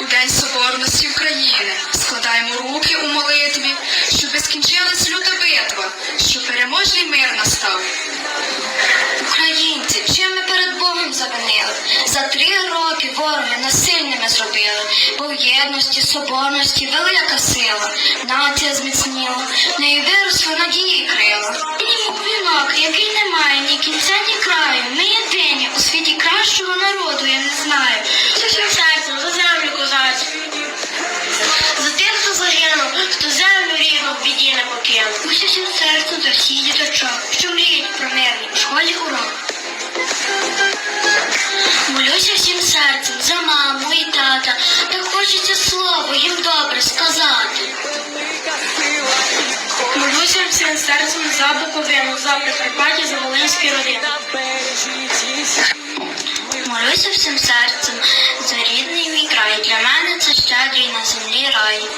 у День Соборності України. Складаємо руки у молитві, щоб скінчилась люта битва, щоб переможний мир настав. Українці, чим ми перед Богом завинили? За три роки вороги насильними зробили, бо в єдності, соборності велика сила, нація зміцніла, в неї виросли надії крила. Піднімемо вінок, який не має ні кінця, ні краю. Ми єдині, у світі кращого народу серцем за Буковину, за Прикарпаття, за Волинський родин. Молюся всім серцем за рідний мій край. Для мене це щедрий на землі рай.